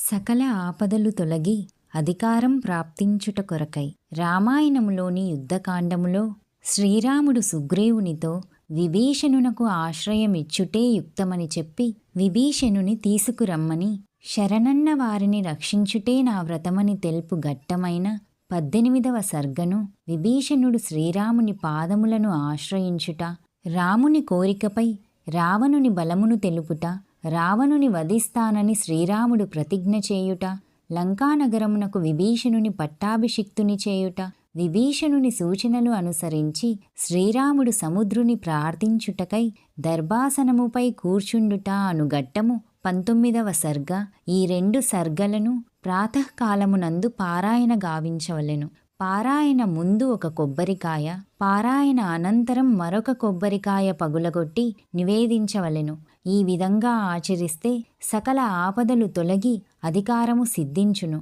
సకల ఆపదలు తొలగి అధికారం ప్రాప్తించుట కొరకై రామాయణములోని యుద్ధకాండములో శ్రీరాముడు సుగ్రీవునితో విభీషణునకు ఆశ్రయమిచ్చుటే యుక్తమని చెప్పి విభీషణుని తీసుకురమ్మని శరణన్న వారిని రక్షించుటే నా వ్రతమని తెలుపు ఘట్టమైన పద్దెనిమిదవ సర్గను విభీషణుడు శ్రీరాముని పాదములను ఆశ్రయించుట రాముని కోరికపై రావణుని బలమును తెలుపుట రావణుని వధిస్తానని శ్రీరాముడు ప్రతిజ్ఞ చేయుట లంకానగరమునకు విభీషణుని పట్టాభిషిక్తుని చేయుట విభీషణుని సూచనలు అనుసరించి శ్రీరాముడు సముద్రుని ప్రార్థించుటకై దర్భాసనముపై కూర్చుండుట అను ఘట్టము పంతొమ్మిదవ సర్గ. ఈ రెండు సర్గలను ప్రాతకాలమునందు పారాయణ గావించవలెను. పారాయణ ముందు ఒక కొబ్బరికాయ పారాయణ అనంతరం మరొక కొబ్బరికాయ పగులగొట్టి నివేదించవలెను. ఈ విధంగా ఆచరిస్తే సకల ఆపదలు తొలగి అధికారము సిద్ధించును.